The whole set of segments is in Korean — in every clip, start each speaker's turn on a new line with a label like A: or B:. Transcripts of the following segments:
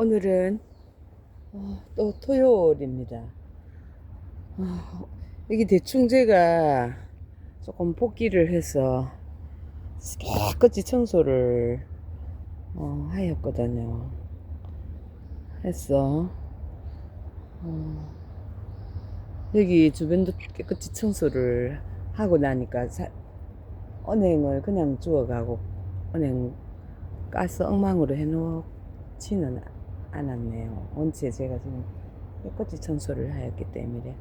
A: 오늘은 어, 또 토요일입니다. 어, 여기 대충 제가 조금 복귀를 해서 깨끗이 청소를 어, 하였거든요. 했어. 어, 여기 주변도 깨끗이 청소를 하고 나니까 사- 은행을 그냥 주워가고 은행 가스 엉망으로 해놓지는 않았네요. 원체 제가 지금 깨끗이 청소를 하였기 때문에.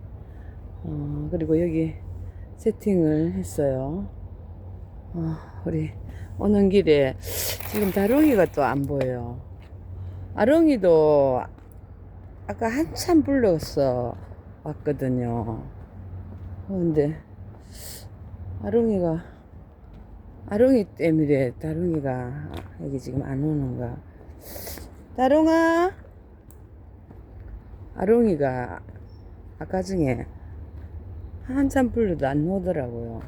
A: 어, 그리고 여기 세팅을 했어요. 어, 우리 오는 길에 지금 다롱이가 또 안 보여요. 아롱이도 아까 한참 불렀어 왔거든요. 근데 아롱이가 아롱이 때문에 다롱이가 여기 지금 안 오는가? 다롱아, 아롱이가 아까 중에 한참 불러도 안 오더라고요.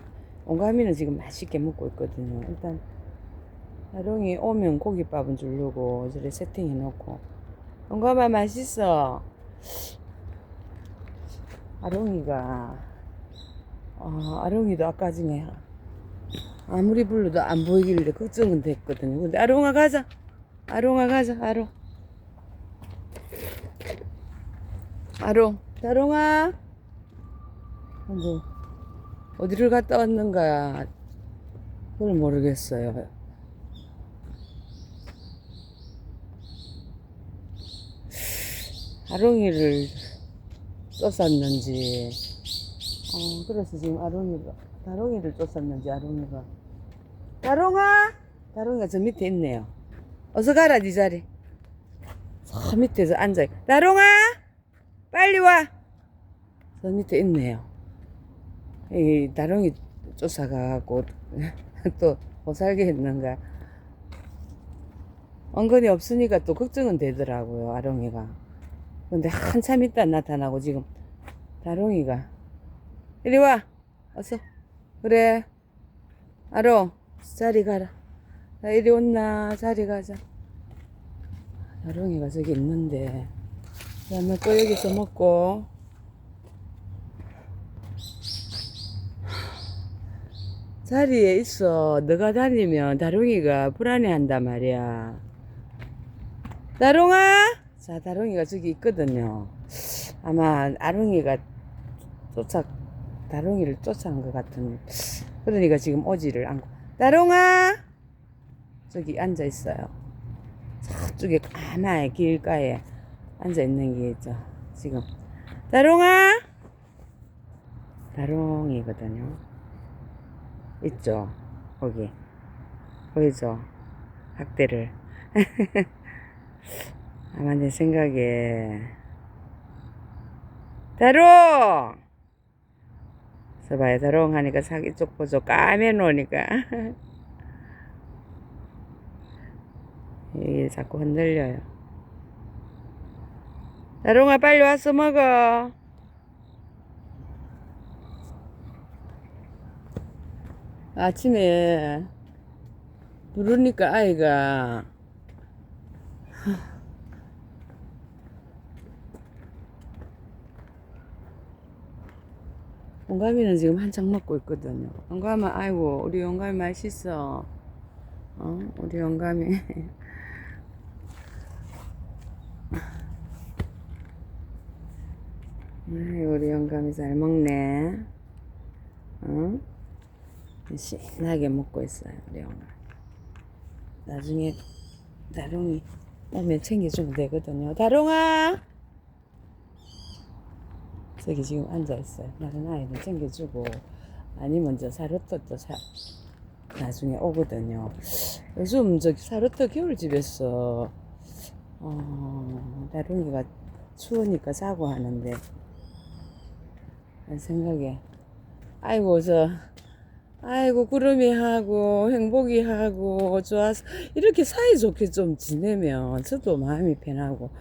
A: 온가미는 지금 맛있게 먹고 있거든요. 일단 아롱이 오면 고깃밥은 주려고 저래 세팅해 놓고 온가마 맛있어. 아롱이가 어, 아롱이도 아까 중에 아무리 불러도 안 보이길래 걱정은 됐거든요. 근데 아롱아 가자. 아롱아 가자. 아롱. 아롱. 다롱아. 근데 어디를 갔다 왔는가. 그걸 모르겠어요. 아롱이를 쫓았는지. 어 그래서 지금 아롱이가 다롱이를 쫓았는지 아롱이가. 다롱아! 다롱이가 저 밑에 있네요. 어서 가라 네 자리. 저 밑에서 앉아 다롱아 빨리 와 저 밑에 있네요. 이 다롱이 쫓아가고 또 못 살게 했는가. 은근히 없으니까 또 걱정은 되더라고요 아롱이가. 근데 한참 있다 나타나고 지금 다롱이가. 이리 와. 어서. 그래. 아롱 자리 가라. 나 이리 온나. 자리 가자. 다롱이가 저기 있는데 그다음에 또 여기서 먹고. 자리에 있어. 너가 다니면 다롱이가 불안해한단 말이야. 다롱아? 자 다롱이가 저기 있거든요. 아마 아롱이가 쫓아 다롱이를 쫓아간 것 같은 그러니까 지금 오지를 않고. 다롱아? 저기 앉아 있어요. 저쪽에 까마에 길가에 앉아 있는 게 있죠. 지금. 다롱아! 다롱이거든요. 있죠. 거기. 보이죠? 학대를. 아마 내 생각에. 다롱! 서봐요. 다롱 하니까 사기 쪽 보죠 까매 놓으니까. 이게 자꾸 흔들려요 다롱아 빨리 와서 먹어 아침에 부르니까 아이가 영감이는 지금 한창 먹고 있거든요. 영감아, 아이고, 우리 영감이 맛있어. 어, 우리 영감이. 우리 영감이 잘 먹네. 어? 신나게 먹고 있어요, 우리 영감. 나중에 다롱이 오면 챙겨주면 되거든요. 다롱아! 저기 지금 앉아 있어요. 다른 아이들 챙겨주고 아니면 저 사료도 또 사, 나중에 오거든요. 요즘 저기 사료도 겨울집에서 어, 다롱이가 추우니까 자고 하는데 내 생각에 아이고 저 아이고 구름이 하고 행복이 하고 좋아서 이렇게 사이좋게 좀 지내면 저도 마음이 편하고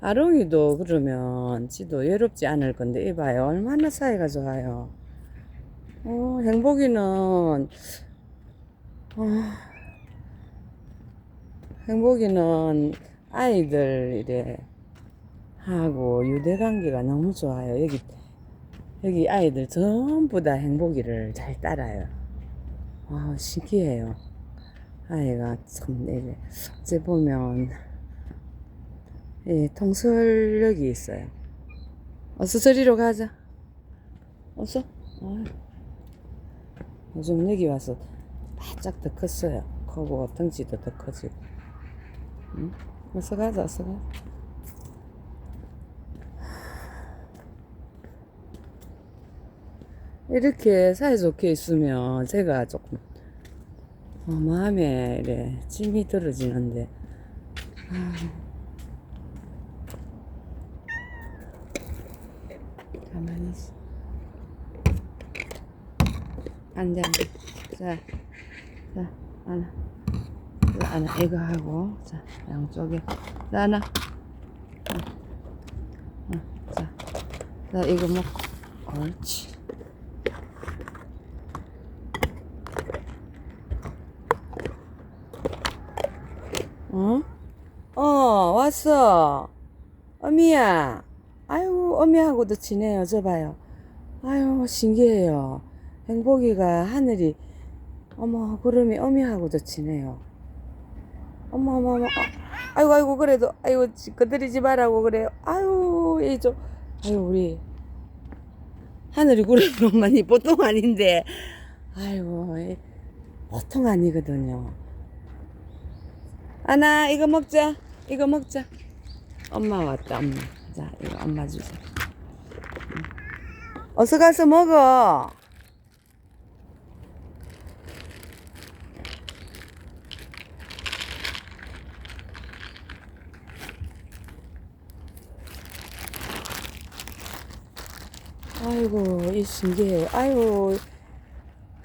A: 아롱이도 그러면 지도 외롭지 않을 건데 이봐요 얼마나 사이가 좋아요. 어, 행복이는 어, 행복이는 아이들 이래. 하고 유대 관계가 너무 좋아요. 여기 여기 아이들 전부 다 행복이를 잘 따라요. 아 신기해요. 아이가 참 어째 보면 예, 통솔력이 있어요. 어서 저리로 가자. 어서. 아, 요즘 여기 와서 바짝 더 컸어요. 크고 덩치도 더 커지고. 응? 어서 가자, 어서 가자. 이렇게 사이좋게 있으면 제가 조금 어, 마음에 이래 찜이 떨어지는데. 아. 가만히 있어. 앉아. 자, 자 하나. 자, 하나 이거 하고. 자 양쪽에. 자 하나 자, 자 이거 먹고. 옳지 어? 어, 왔어. 어미야. 아유, 어미하고도 지내요. 저 봐요. 아유, 신기해요. 행복이가 하늘이, 어머, 구름이 어미하고도 지내요. 어머, 어머, 어머. 아, 아이고, 아이고, 그래도, 아이고, 거들이지 말라고 그래요. 아유, 이 좀, 아유, 우리. 하늘이 엄마니 보통 아닌데. 아이고, 이 보통 아니거든요. 아나 이거 먹자 이거 먹자. 엄마 왔다 엄마. 자 이거 엄마 응. 어서 가서 먹어. 아이고 이 신기해. 아이고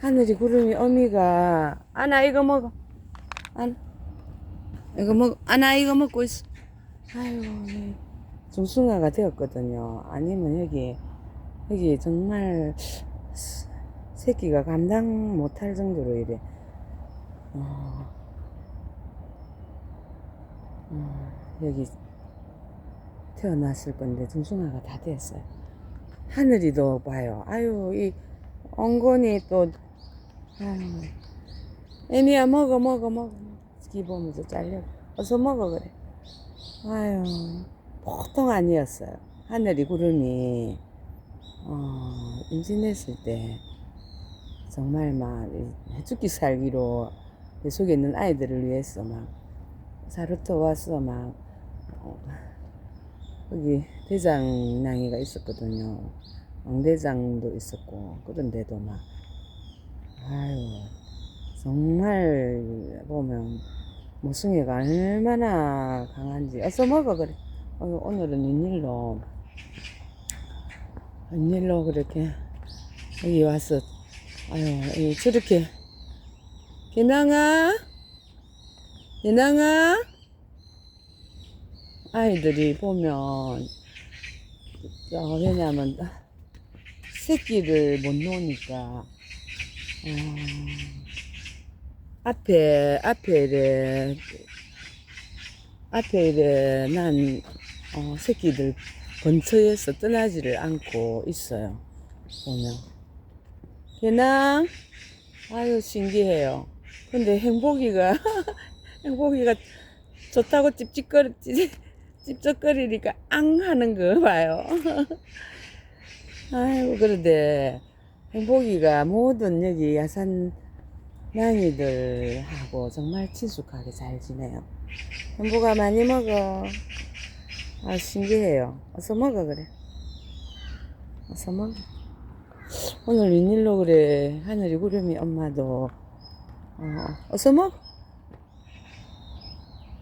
A: 하늘이 구름이 어미가. 아나 이거 먹어. 아나 이거 먹, 아나 이거 먹고 있어. 아이고, 네. 중승화가 되었거든요. 아니면 여기, 여기 정말 스- 새끼가 감당 못할 정도로 이래. 어, 어, 여기 태어났을 건데 중승화가 다 됐어요. 하늘이도 봐요. 아유, 이 엉건이 또, 아유, 애미야 먹어, 먹어, 먹어. 기 보면서 잘려. 어서 먹어 그래. 아유 보통 아니었어요. 하늘이 구름이 어, 임신했을 때 정말 막 해죽기 살기로 내 속에 있는 아이들을 위해서 막 사루터 와서 막 어, 거기 대장낭이가 있었거든요. 왕대장도 있었고 그런데도 막 아유 정말 보면 모승이가 얼마나 강한지. 어서 먹어 그래. 어, 오늘은 웬일로? 웬일로 그렇게 여기 와서? 아유 이 저렇게. 개낭아 개낭아 아이들이 보면 어, 왜냐면 새끼를 못 놓으니까. 어, 앞에 앞에 이래 앞에 이래 난 어, 새끼들 근처에서 떠나지를 않고 있어요 보면. 얘나? 아유 신기해요. 근데 행복이가 행복이가 좋다고 찝찝거리 찝쩍거리니까 앙 하는 거 봐요. 아이고 그런데 행복이가 모든 여기 야산 냥이들하고 정말 친숙하게 잘 지내요. 행복아 많이 먹어. 아 신기해요. 어서 먹어 그래. 어서 먹어. 오늘 웬일로 그래 하늘이 구름이 엄마도 어, 어서 먹어.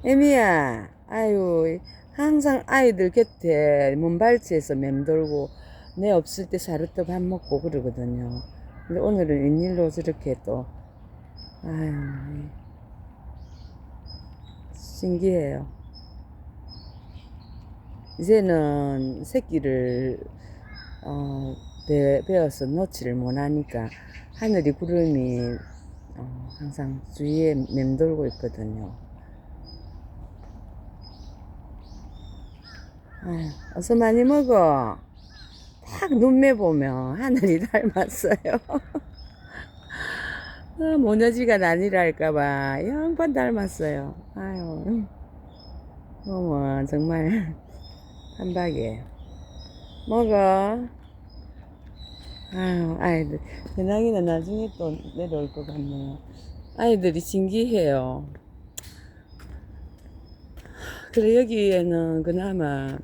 A: 애미야, 아유 항상 아이들 곁에 몸발치에서 맴돌고 내 없을 때 사르떡 밥 먹고 그러거든요. 근데 오늘은 웬일로 저렇게 또 아유, 신기해요. 이제는 새끼를 어, 배, 배어서 놓지를 못하니까 하늘이 구름이 어, 항상 주위에 맴돌고 있거든요. 아유, 어서 많이 먹어. 딱 눈매 보면 하늘이 닮았어요. 아, 모녀지가 난이랄까봐 영반 닮았어요. 아유, 음. 어머, 정말 한박이에요. 먹어. 아유, 아이들. 대낭이는 나중에 또 내려올 것 같네요. 아이들이 신기해요. 그래, 여기에는 그나마,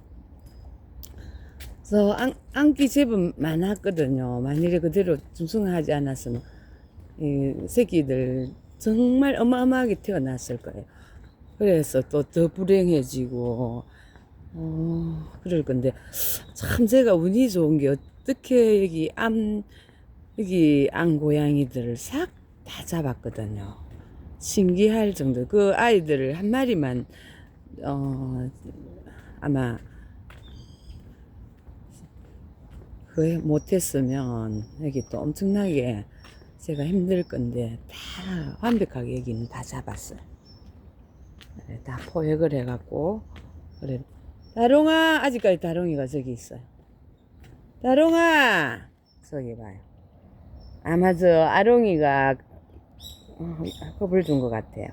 A: 저 안, 안기 제법 많았거든요. 만일에 그대로 중성하지 않았으면, 이 새끼들 정말 어마어마하게 태어났을 거예요. 그래서 또 더 불행해지고, 어, 그럴 건데, 참 제가 운이 좋은 게 어떻게 여기 암, 여기 안 고양이들을 싹 다 잡았거든요. 신기할 정도. 그 아이들을 한 마리만, 어, 아마, 그 못했으면 여기 또 엄청나게 제가 힘들 건데 다 완벽하게 여기는 다 잡았어요. 네, 다 포획을 해갖고 그래 다롱아 아직까지 다롱이가 저기 있어요. 다롱아 저기 봐요. 아마 저 아롱이가 어, 겁을 준 것 같아요.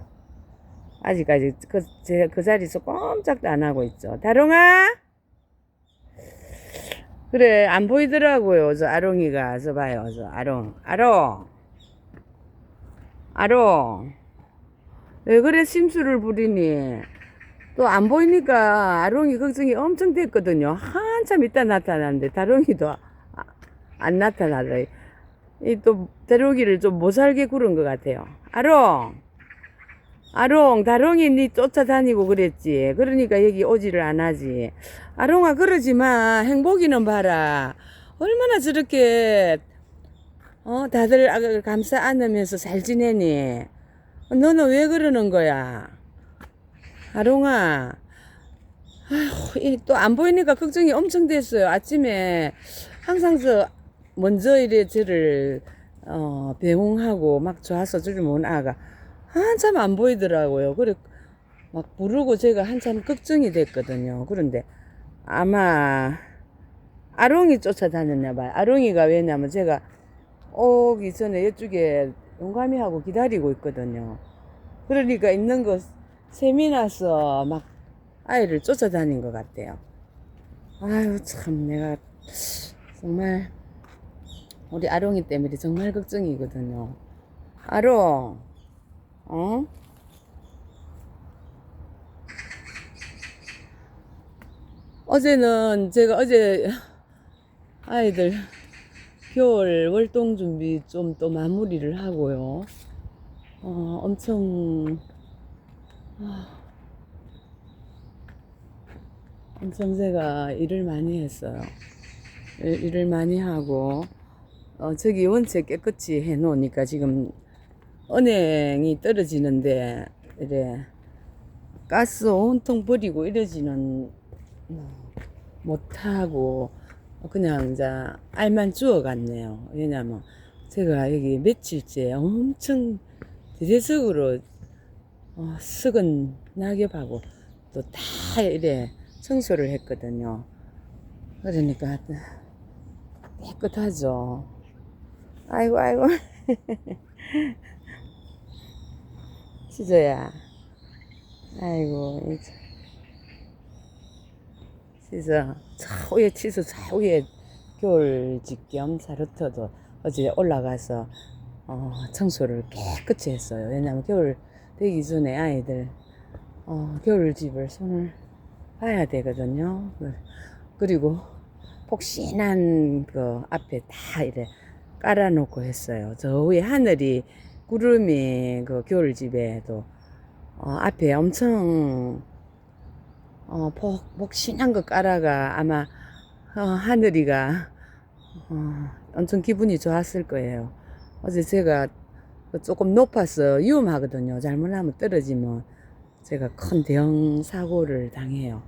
A: 아직까지 그, 제, 그 자리에서 꼼짝도 안 하고 있죠. 다롱아! 그래, 안 보이더라고요. 저 아롱이가. 저 봐요. 저 아롱. 아롱. 아롱. 왜 그래 심술을 부리니? 또 안 보이니까 아롱이 걱정이 엄청 됐거든요. 한참 있다 나타나는데 다롱이도 아- 안 나타나더라. 이또 다롱이를 좀 못 살게 구른 것 같아요. 아롱. 아롱, 다롱이 니 쫓아다니고 그랬지. 그러니까 여기 오지를 안 하지. 아롱아, 그러지 마. 행복이는 봐라. 얼마나 저렇게, 어, 다들 아- 감싸 안으면서 잘 지내니? 너는 왜 그러는 거야? 아롱아. 아휴, 또 안 보이니까 걱정이 엄청 됐어요. 아침에 항상 저, 먼저 이래 저를, 어, 배웅하고 막 좋아서 저를 못 아가. 한참 안 보이더라고요. 그래, 막 부르고 제가 한참 걱정이 됐거든요. 그런데 아마 아롱이 쫓아다녔나 봐요. 아롱이가 왜냐면 제가 오기 전에 이쪽에 용감히 하고 기다리고 있거든요. 그러니까 있는 거 셈이 나서 막 아이를 쫓아다닌 것 같아요. 아유, 참, 내가 정말 우리 아롱이 때문에 정말 걱정이거든요. 아롱, 어? 어제는 제가 어제 아이들 겨울 월동 준비 좀 또 마무리를 하고요. 어, 엄청 아, 엄청 제가 일을 많이 했어요. 일- 일을 많이 하고 어, 저기 원체 깨끗이 해 놓으니까 지금 은행이 떨어지는데 이래 가스 온통 버리고 이러지는 뭐 못하고 그냥 이제 알만 주워갔네요. 왜냐면 제가 여기 며칠째 엄청 대대적으로 어, 썩은 낙엽하고 또 다 이래 청소를 했거든요. 그러니까 깨끗하죠. 아이고 아이고 시저야. 아이고 이제 시저 좌우에 치서 좌우에 겨울 직겸 사르터도 어제 올라가서 어, 청소를 깨끗이 했어요. 왜냐면 겨울 되기 전에 아이들 어, 겨울 집을 손을 봐야 되거든요. 그- 그리고 폭신한 그 앞에 다 이래 깔아놓고 했어요. 저 위에 하늘이 구름이 그 겨울 집에도 어, 앞에 엄청 어, 폭, 폭신한 거 깔아가 아마 어, 하늘이가 어, 엄청 기분이 좋았을 거예요. 어제 제가 그 조금 높아서 위험하거든요. 잘못하면 떨어지면 제가 큰 대형 사고를 당해요.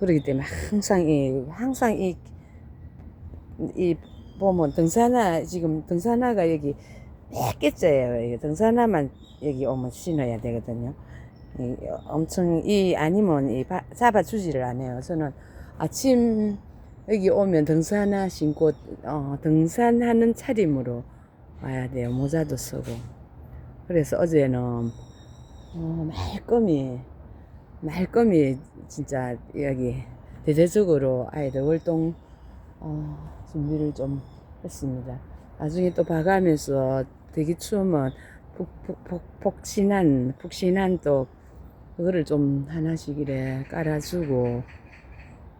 A: 그렇기 때문에 항상 이 항상 이, 이 보면 등산화 지금 등산화가 여기 몇 개째예요. 등산화만 여기 오면 신어야 되거든요. 이, 엄청 이 아니면 이 바- 잡아주지를 않아요. 저는 아침 여기 오면 등산화 신고 어, 등산하는 차림으로 와야 돼요. 모자도 쓰고. 그래서 어제는 어, 말끔히 말끔히 진짜 여기 대대적으로 아이들 월동 어, 준비를 좀 했습니다. 나중에 또 봐가면서 되게 추우면 푹, 푹, 푹, 푹신한, 푹신한 또 그거를 좀 하나씩 이래 깔아주고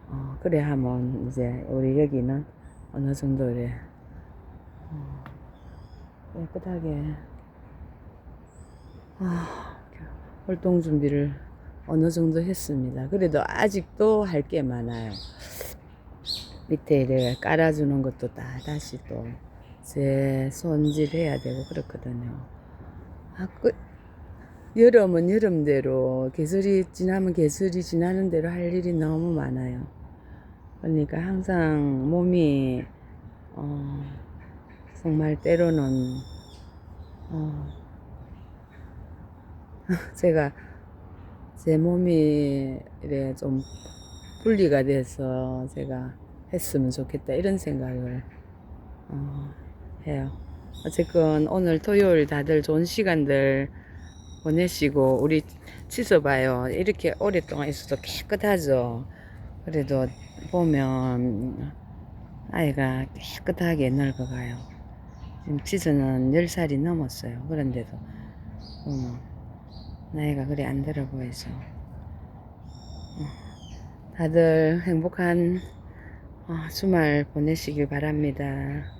A: 어, 그래 하면 이제 우리 여기는 어느 정도 이래 어, 깨끗하게 아, 활동 준비를 어느 정도 했습니다. 그래도 아직도 할 게 많아요. 밑에 이래 깔아주는 것도 다 다시 또 제 손질해야 되고 그렇거든요. 아, 그, 여름은 여름대로 계절이 지나면 계절이 지나는 대로 할 일이 너무 많아요. 그러니까 항상 몸이 어, 정말 때로는 어, 제가 제 몸이 이래 좀 분리가 돼서 제가 했으면 좋겠다 이런 생각을 어, 해요. 어쨌건 오늘 토요일 다들 좋은 시간들 보내시고 우리 씻어봐요. 이렇게 오랫동안 있어도 깨끗하죠. 그래도 보면 아이가 깨끗하게 늙어가요. 지금 치즈는 10살이 넘었어요. 그런데도 보면 나이가 그리 안 들어. 어, 다들 행복한 어, 주말 보내시길 바랍니다.